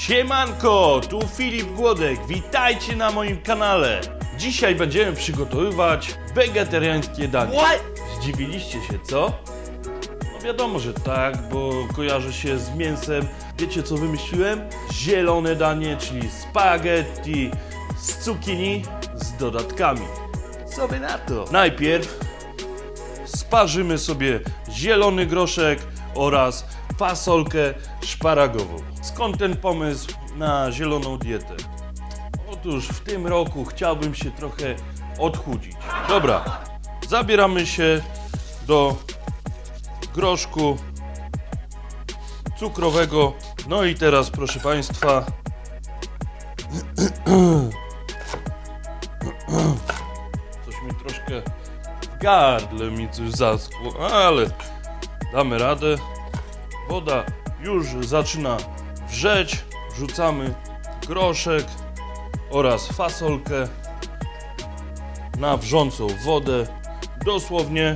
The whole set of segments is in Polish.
Siemanko, tu Filip Głodek, witajcie na moim kanale. Dzisiaj będziemy przygotowywać wegetariańskie danie. Zdziwiliście się, co? No wiadomo, że tak, bo kojarzy się z mięsem. Wiecie co wymyśliłem? Zielone danie, czyli spaghetti z cukinii z dodatkami. Co wy na to? Najpierw sparzymy sobie zielony groszek oraz fasolkę szparagową. Skąd ten pomysł na zieloną dietę? Otóż w tym roku chciałbym się trochę odchudzić. Dobra, zabieramy się do groszku cukrowego. No i teraz, proszę Państwa, coś mi troszkę w gardle mi coś zaschło, ale damy radę. Woda już zaczyna wrzeć. Wrzucamy groszek oraz fasolkę na wrzącą wodę. Dosłownie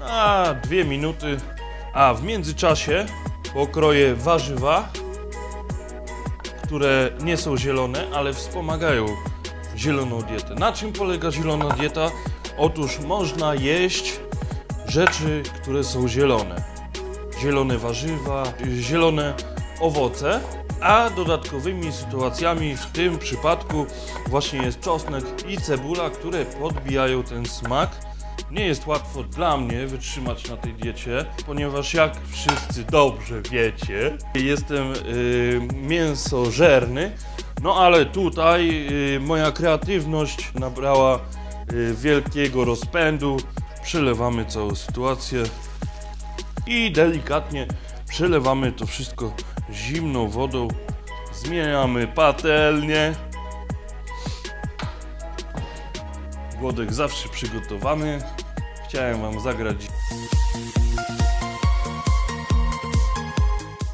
na dwie minuty. A w międzyczasie pokroję warzywa, które nie są zielone, ale wspomagają zieloną dietę. Na czym polega zielona dieta? Otóż można jeść rzeczy, które są zielone. Zielone warzywa, zielone owoce, a dodatkowymi sytuacjami w tym przypadku właśnie jest czosnek i cebula, które podbijają ten smak. Nie jest łatwo dla mnie wytrzymać na tej diecie, ponieważ jak wszyscy dobrze wiecie, jestem y, mięsożerny, no ale tutaj y, moja kreatywność nabrała y, wielkiego rozpędu. Przelewamy całą sytuację i delikatnie przelewamy to wszystko zimną wodą. Zmieniamy patelnię. Głodek zawsze przygotowany. Chciałem Wam zagrać.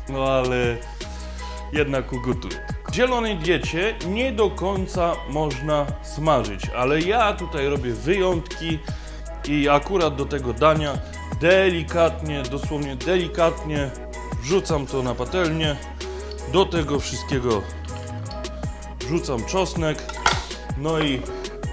No ale jednak ugotuję. W zielonej diecie nie do końca można smażyć, ale ja tutaj robię wyjątki i akurat do tego dania delikatnie, dosłownie delikatnie wrzucam to na patelnię. Do tego wszystkiego wrzucam czosnek. No i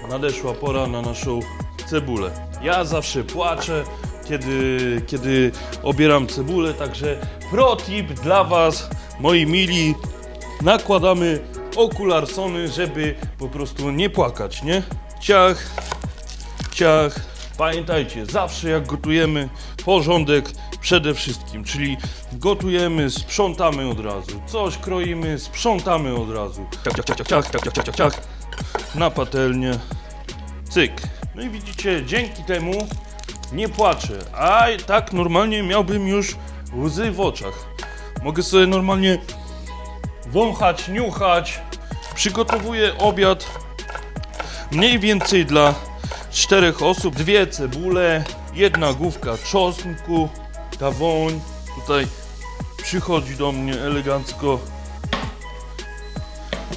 nadeszła pora na naszą cebulę. Ja zawsze płaczę, kiedy, kiedy obieram cebulę, także pro tip dla Was, moi mili, nakładamy okularsony, żeby po prostu nie płakać, nie? Ciach, ciach. Pamiętajcie, zawsze jak gotujemy, porządek przede wszystkim, czyli gotujemy, sprzątamy od razu, coś kroimy, sprzątamy od razu. Ciach, ciach, ciach, ciach, ciach, ciach. Na patelnię, cyk. No i widzicie, dzięki temu nie płaczę, a tak normalnie miałbym już łzy w oczach. Mogę sobie normalnie wąchać, niuchać. Przygotowuję obiad mniej więcej dla czterech osób. Dwie cebule, jedna główka czosnku. Ta woń tutaj przychodzi do mnie elegancko.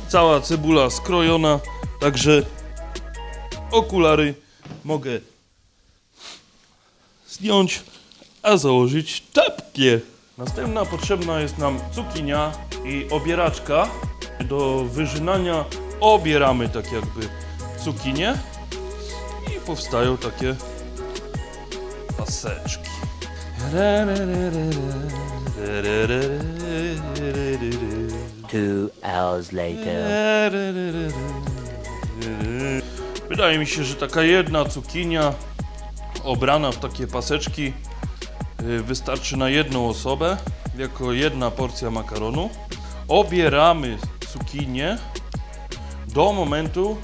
Cała cebula skrojona, także okulary mogę zdjąć, a założyć czapkę. Następna potrzebna jest nam cukinia i obieraczka. Do wyrzynania obieramy tak jakby cukinię powstają takie paseczki. Two hours later. Wydaje mi się, że taka jedna cukinia obrana w takie paseczki y, wystarczy na jedną osobę, jako jedna porcja makaronu. Obieramy cukinię do momentu,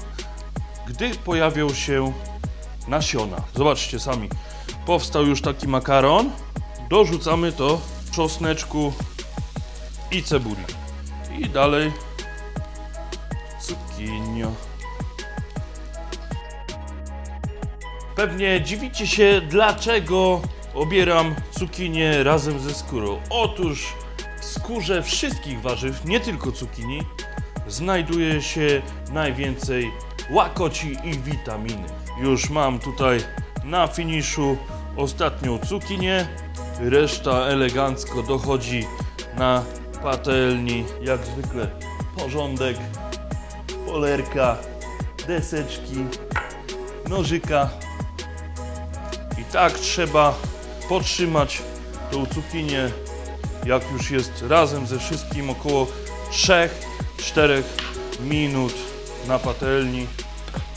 gdy pojawią się nasiona. Zobaczcie sami, powstał już taki makaron. Dorzucamy to czosneczku i cebuli. I dalej cukinia. Pewnie dziwicie się, dlaczego obieram cukinię razem ze skórą. Otóż w skórze wszystkich warzyw, nie tylko cukinii, znajduje się najwięcej łakoci i witaminy. Już mam tutaj na finiszu ostatnią cukinię, reszta elegancko dochodzi na patelni, jak zwykle porządek, polerka, deseczki, nożyka. I tak trzeba podtrzymać tą cukinię, jak już jest razem ze wszystkim około 3-4 minut na patelni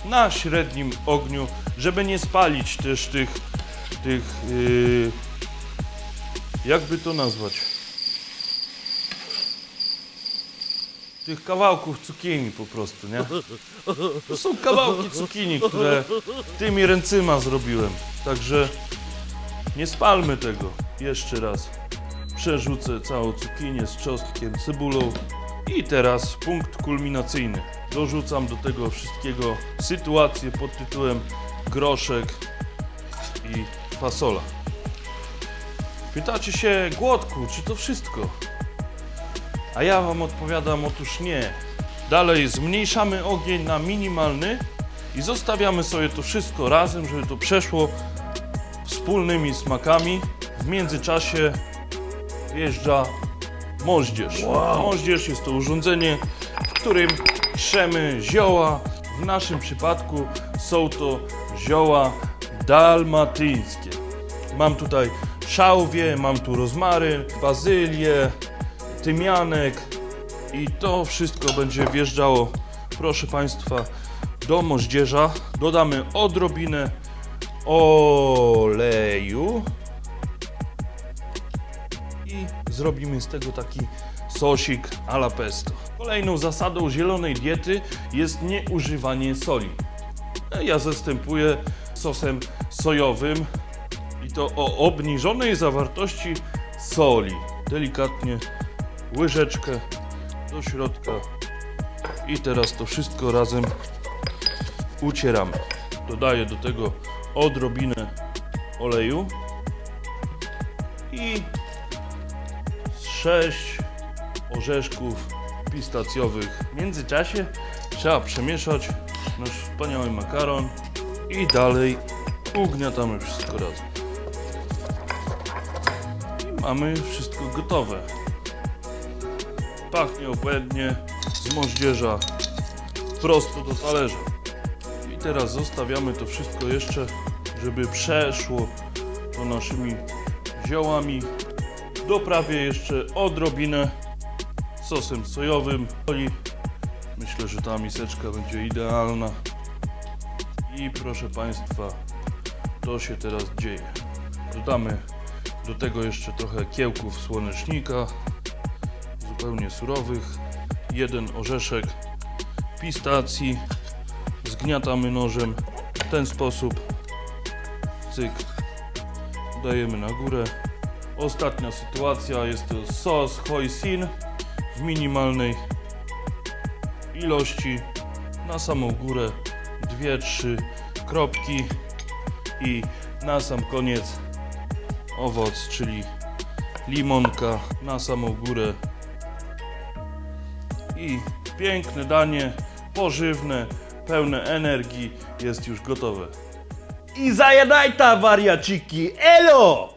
na średnim ogniu, żeby nie spalić też tych, tych yy, jakby to nazwać, tych kawałków cukinii po prostu, nie? To są kawałki cukinii, które tymi ręcyma zrobiłem, także nie spalmy tego. Jeszcze raz przerzucę całą cukinię z czosnkiem, cebulą i teraz punkt kulminacyjny. Dorzucam do tego wszystkiego sytuację pod tytułem groszek i fasola. Pytacie się, Głodku, czy to wszystko? A ja Wam odpowiadam, otóż nie. Dalej zmniejszamy ogień na minimalny i zostawiamy sobie to wszystko razem, żeby to przeszło wspólnymi smakami. W międzyczasie wjeżdża moździerz. Moździerz jest to urządzenie, w którym trzemy zioła. W naszym przypadku są to zioła dalmatyńskie. Mam tutaj szałwię, mam tu rozmaryn, bazylię, tymianek i to wszystko będzie wjeżdżało, proszę Państwa, do moździerza. Dodamy odrobinę oleju zrobimy z tego taki sosik ala pesto. Kolejną zasadą zielonej diety jest nieużywanie soli. Ja zastępuję sosem sojowym i to o obniżonej zawartości soli. Delikatnie łyżeczkę do środka i teraz to wszystko razem ucieramy. Dodaję do tego odrobinę oleju i 6 orzeszków pistacjowych. W międzyczasie trzeba przemieszać nasz wspaniały makaron i dalej ugniatamy wszystko razem. I mamy wszystko gotowe. Pachnie obłędnie z moździerza prosto do talerza. I teraz zostawiamy to wszystko jeszcze, żeby przeszło to naszymi ziołami. Doprawię jeszcze odrobinę sosem sojowym. Myślę, że ta miseczka będzie idealna. I proszę Państwa, to się teraz dzieje. Dodamy do tego jeszcze trochę kiełków słonecznika, zupełnie surowych, jeden orzeszek pistacji, zgniatamy nożem w ten sposób, cyk, dajemy na górę. Ostatnia sytuacja jest to sos hoisin w minimalnej ilości na samą górę dwie, trzy kropki i na sam koniec owoc, czyli limonka na samą górę i piękne danie, pożywne, pełne energii jest już gotowe. I zajadaj ta wariaciki, elo!